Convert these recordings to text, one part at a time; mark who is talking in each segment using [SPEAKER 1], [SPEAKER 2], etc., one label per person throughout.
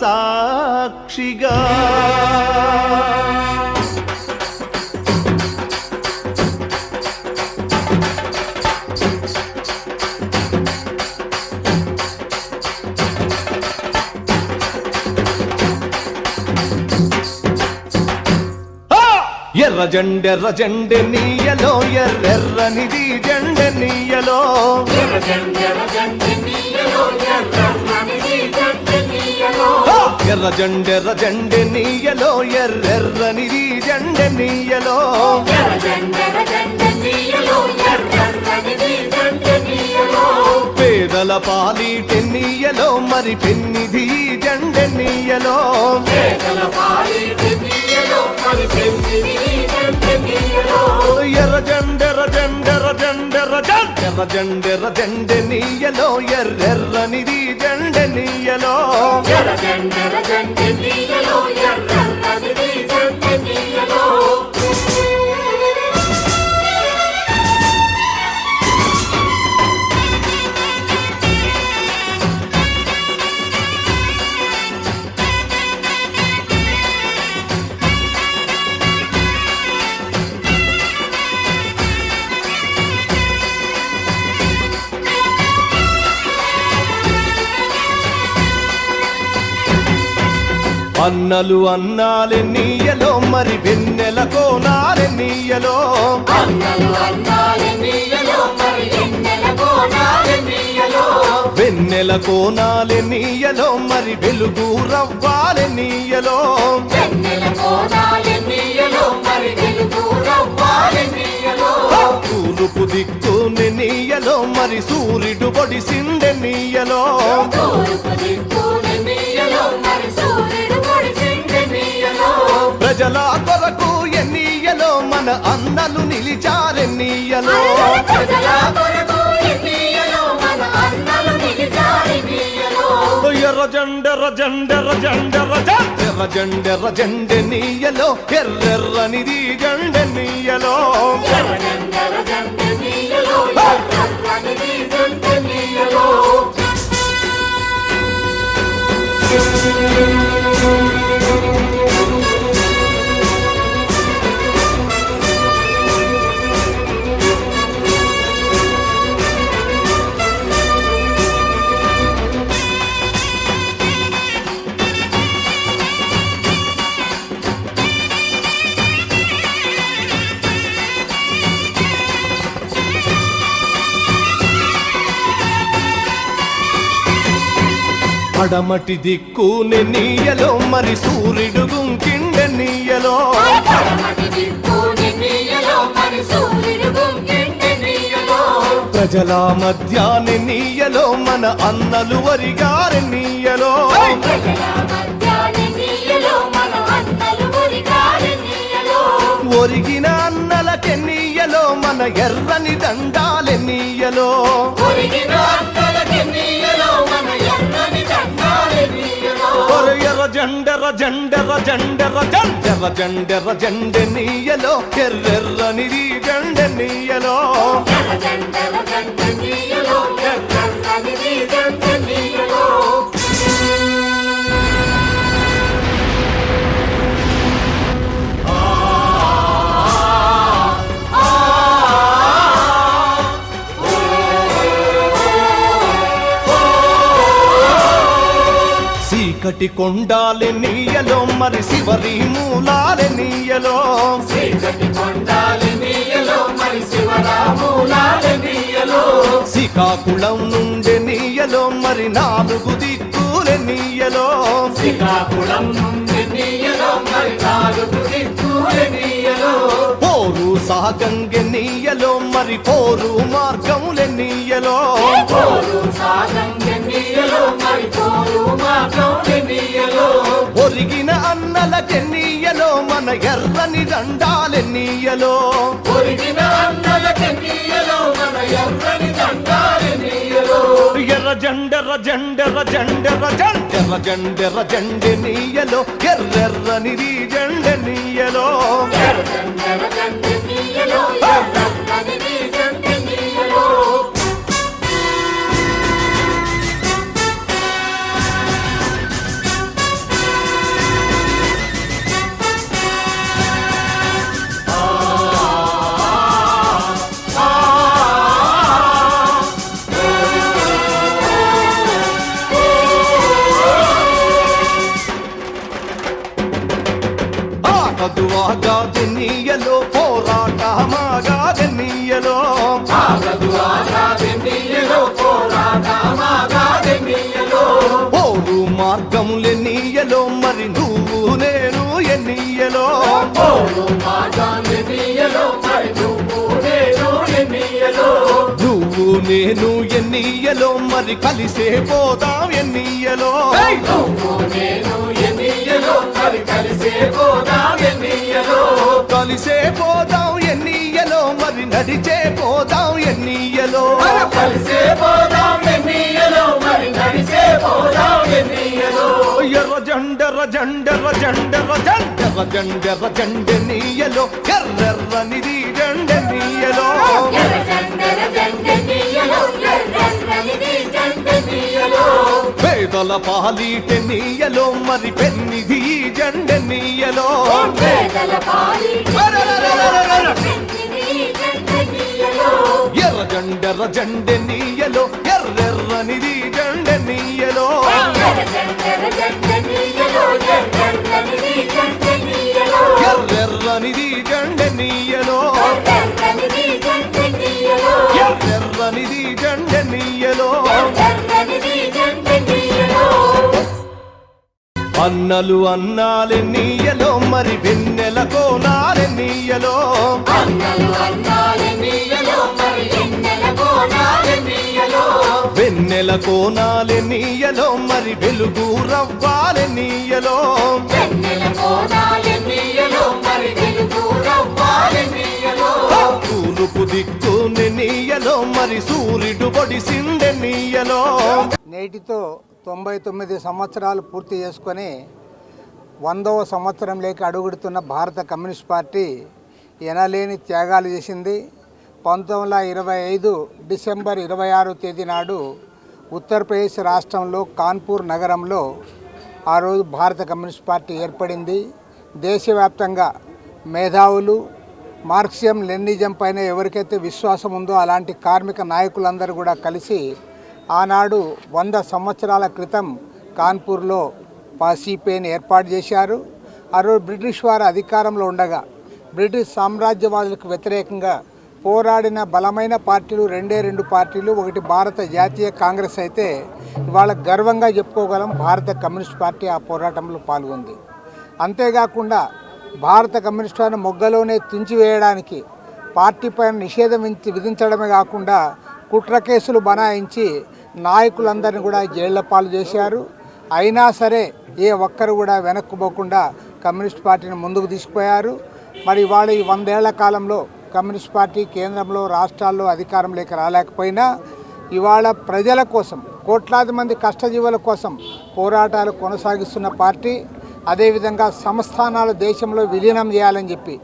[SPEAKER 1] సాక్షిగా ఆ! ఎర్ర జెండెర్ర జెండె నీయలో ఎర్రెర్రనిది జెండె నీయలో ఎర్ర జెండెర్ర జెండె నీయలో ఎర్ర జెండెర్ర జెండె నీయలో ఎర్రెర్రనిది జెండె నీయలో. పేదల పాలిటె నీయలో. మరి పెన్నిది జెండె నీయలో. ఎర్ర జెండెర్ర జెండెర్ర జెండెర్ర జెండెర్ర జెండెర్ర జెండె నీయలో. ఎర్రెర్రనిది జెండె నీయలో. అన్నలు అన్నాలె నీయలో మరి వెన్నెల కోనాలె నీయలో. వెన్నెల కోనాలె నీయలో మరి వెలుగు రవ్వాలె నీయలో. తూర్పు దిక్కుని నీయలో మరి సూర్యుడు పొడిసిందె నీయలో. ప్రజల కొరకు ఎన్నీయలో మన అన్నలు నిలిచారెన్నీయలో. ఎర్ర జెండెర్ర జెండెర్ర జెండెర్ర జెండెర్ర జెండెర్ర జెండె. నీయలో ఎర్రెర్రనిది జెండె నీయలో పడమటి దిక్కుని నీయలో మరి సూర్యుడు గుంకిండె నీయలో. ప్రజల మధ్యాన్ని నీయలో మన అన్నలు వరిగారి నీయలో. ఒరిగిన అన్నలకి నీయలో మన ఎర్రని దండాలె నీయలో ఎర్ర జెండెర్ర జెండెర్ర జెండెర్ర జెండెర్ర జెండెర్ర జెండె నీయలో ఎర్రెర్రనిది జెండె నీయలో. జెండెర్ర జెండెర్ర జెండె నీయలో ఎర్రెర్రని చీకటి కొండాలె నీయలో మరి శివరి మూలాలె నీయలో. శ్రీకాకుళం నుండి నీయలో మరి నాలుగు దిక్కులె నీయలో.
[SPEAKER 2] శ్రీకాకుళం నుండి నీయలో మరి నాలుగు దిక్కుల నీయలో.
[SPEAKER 1] పోరు మరి పోరు మార్గములెన్నీయలో అన్నలకెన్నీయలో మన ఎర్రని దండాలెన్నీయలో. ఎర్ర జండెర్ర జండెర్ర జండెర్ర జండెర్ర జండెర్ర జండె నీయలో ఎర్రెర్రనిది జండె నీయలో ఆగదు నేను ఎన్నీయలో మరి కలిసే పోదాం ఎన్నీయలో కలిసే పోదాం ఎన్నీయలో మరి నడిచే పోదాం ఎన్నీయలో ఎర్ర జండెర్ర జండెర్ర జండెర్ర జండెర్ర జండెర్ర జండె నీయలో ఎర్రెర్రనిది జండె నీయలో పేదల పాలీటె నీయలో మరి పెన్నిది జండ నీయలో ఎర్ర జండెర్ర జండె నీయలో ఎర్రెర్రనిది జండె నీయలో ఎర్రెర్రనిది జండె నీయలో. ఎర్రెర్రనిది జండె నీయలో. అన్నలు అన్నాలె నీయలో మరి వెన్నెల కోనాలె నీయలో. వెన్నెల కోనాలె నీయలో. మరి వెలుగు రవ్వాలె నీయలో. పొడిసిందె నీయలో
[SPEAKER 2] నేటితో తొంభై తొమ్మిది సంవత్సరాలు పూర్తి చేసుకొని వందవ సంవత్సరంలోకి అడుగుడుతున్న భారత కమ్యూనిస్ట్ పార్టీ ఎనలేని త్యాగాలు చేసింది. పంతొమ్మిది వందల ఇరవై ఐదు డిసెంబర్ ఇరవై ఆరో తేదీ నాడు ఉత్తరప్రదేశ్ రాష్ట్రంలో కాన్పూర్ నగరంలో ఆ రోజు భారత కమ్యూనిస్ట్ పార్టీ ఏర్పడింది. దేశవ్యాప్తంగా మేధావులు మార్క్సియం లెనిజం పైన ఎవరికైతే విశ్వాసం ఉందో అలాంటి కార్మిక నాయకులందరూ కూడా కలిసి ఆనాడు వంద సంవత్సరాల క్రితం కాన్పూర్లో పాసీపేని ఏర్పాటు చేశారు. ఆ రోజు బ్రిటిష్ వారు అధికారంలో ఉండగా బ్రిటిష్ సామ్రాజ్యవాదులకు వ్యతిరేకంగా పోరాడిన బలమైన పార్టీలు రెండే రెండు పార్టీలు ఒకటి భారత జాతీయ కాంగ్రెస్ అయితే ఇవాళ గర్వంగా చెప్పుకోగలం భారత కమ్యూనిస్ట్ పార్టీ ఆ పోరాటంలో పాల్గొంది. అంతేకాకుండా భారత కమ్యూనిస్ట్ మొగ్గలోనే తుంచివేయడానికి పార్టీ పైన నిషేధం విధించడమే కాకుండా కుట్ర కేసులు బనాయించి నాయకులందరినీ కూడా జైళ్ళ పాలు చేశారు. అయినా సరే ఏ ఒక్కరు కూడా వెనక్కుపోకుండా కమ్యూనిస్ట్ పార్టీని ముందుకు తీసుకుపోయారు. మరి ఇవాళ ఈ వందేళ్ళ కాలంలో కమ్యూనిస్ట్ పార్టీ కేంద్రంలో రాష్ట్రాల్లో అధికారంలోకి రాలేకపోయినా ఇవాళ ప్రజల కోసం కోట్లాది మంది కష్టజీవుల కోసం పోరాటాలు కొనసాగిస్తున్న పార్టీ. అదేవిధంగా సంస్థానాలు దేశంలో విలీనం చేయాలని చెప్పి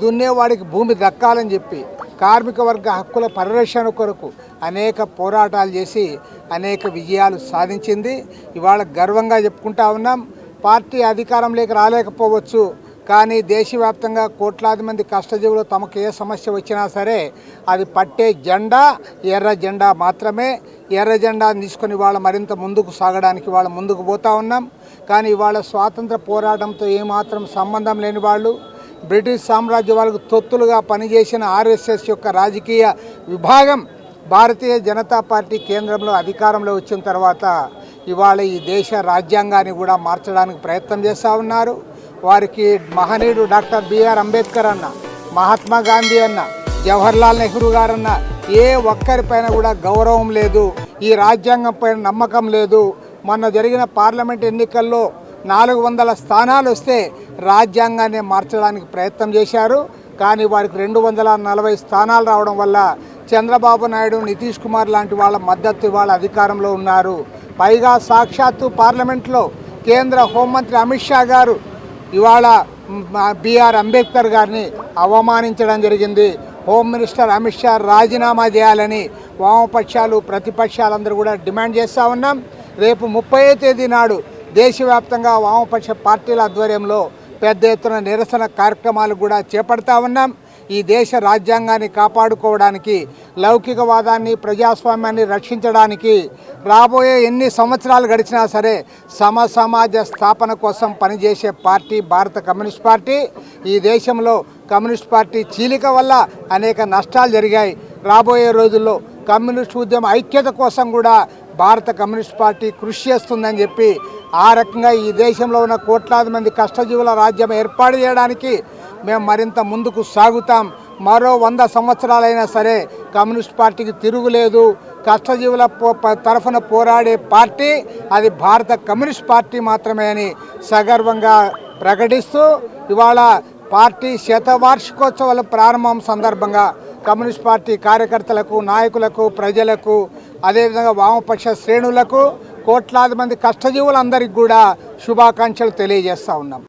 [SPEAKER 2] దున్నేవాడికి భూమి దక్కాలని చెప్పి కార్మిక వర్గ హక్కుల పరిరక్షణ కొరకు అనేక పోరాటాలు చేసి అనేక విజయాలు సాధించింది. ఇవాళ గర్వంగా చెప్పుకుంటా ఉన్నాం. పార్టీ అధికారంలోకి రాలేకపోవచ్చు. కానీ దేశవ్యాప్తంగా కోట్లాది మంది కష్టజీవులు తమకు ఏ సమస్య వచ్చినా సరే అది పట్టే జెండా ఎర్ర జెండా మాత్రమే. ఎర్ర జెండాను తీసుకొని వాళ్ళ మరింత ముందుకు సాగడానికి వాళ్ళ ముందుకు పోతా ఉన్నాం. కానీ ఇవాళ స్వాతంత్ర పోరాటంతో ఏమాత్రం సంబంధం లేని వాళ్ళు బ్రిటిష్ సామ్రాజ్య వాళ్ళకు తొత్తులుగా పనిచేసిన ఆర్ఎస్ఎస్ యొక్క రాజకీయ విభాగం భారతీయ జనతా పార్టీ కేంద్రంలో అధికారంలో వచ్చిన తర్వాత ఇవాళ ఈ దేశ రాజ్యాంగాన్ని కూడా మార్చడానికి ప్రయత్నం చేస్తూ ఉన్నారు. వారికి మహనీయుడు డాక్టర్ బిఆర్ అంబేద్కర్ అన్న మహాత్మా గాంధీ అన్న జవహర్లాల్ నెహ్రూ గారన్న ఏ ఒక్కరిపైన కూడా గౌరవం లేదు ఈ రాజ్యాంగం పైన నమ్మకం లేదు. మొన్న జరిగిన పార్లమెంట్ ఎన్నికల్లో నాలుగు వందల స్థానాలు వస్తే రాజ్యాంగాన్ని మార్చడానికి ప్రయత్నం చేశారు. కానీ వారికి రెండు వందల నలభై స్థానాలు రావడం వల్ల చంద్రబాబు నాయుడు నితీష్ కుమార్ లాంటి వాళ్ళ మద్దతు వాళ్ళ అధికారంలో ఉన్నారు. పైగా సాక్షాత్తు పార్లమెంట్లో కేంద్ర హోంమంత్రి అమిత్ షా గారు ఇవాళ బిఆర్ అంబేద్కర్ గారిని అవమానించడం జరిగింది. హోమ్ మినిస్టర్ అమిత్ షా రాజీనామా చేయాలని వామపక్షాలు ప్రతిపక్షాలందరూ కూడా డిమాండ్ చేస్తూ ఉన్నాం. రేపు ముప్పై తేదీ నాడు దేశవ్యాప్తంగా వామపక్ష పార్టీల ఆధ్వర్యంలో పెద్ద ఎత్తున నిరసన కార్యక్రమాలు కూడా చేపడతా ఉన్నాం. ఈ దేశ రాజ్యాంగాన్ని కాపాడుకోవడానికి లౌకికవాదాన్ని ప్రజాస్వామ్యాన్ని రక్షించడానికి రాబోయే ఎన్ని సంవత్సరాలు గడిచినా సరే సమ సమాజ స్థాపన కోసం పనిచేసే పార్టీ భారత కమ్యూనిస్ట్ పార్టీ. ఈ దేశంలో కమ్యూనిస్ట్ పార్టీ చీలిక వల్ల అనేక నష్టాలు జరిగాయి. రాబోయే రోజుల్లో కమ్యూనిస్ట్ ఉద్యమ ఐక్యత కోసం కూడా భారత కమ్యూనిస్ట్ పార్టీ కృషి చేస్తుందని చెప్పి ఆ రకంగా ఈ దేశంలో ఉన్న కోట్లాది మంది కష్టజీవుల రాజ్యం ఏర్పాటు చేయడానికి మేము మరింత ముందుకు సాగుతాం. మరో వంద సంవత్సరాలైనా సరే కమ్యూనిస్ట్ పార్టీకి తిరుగులేదు. కష్టజీవుల తరఫున పోరాడే పార్టీ అది భారత కమ్యూనిస్ట్ పార్టీ మాత్రమే అని సగర్వంగా ప్రకటిస్తూ ఇవాళ పార్టీ శతవార్షికోత్సవాల ప్రారంభం సందర్భంగా కమ్యూనిస్ట్ పార్టీ కార్యకర్తలకు నాయకులకు ప్రజలకు అదేవిధంగా వామపక్ష శ్రేణులకు కోట్లాది మంది కష్టజీవులందరికీ కూడా శుభాకాంక్షలు తెలియజేస్తా ఉన్నాం.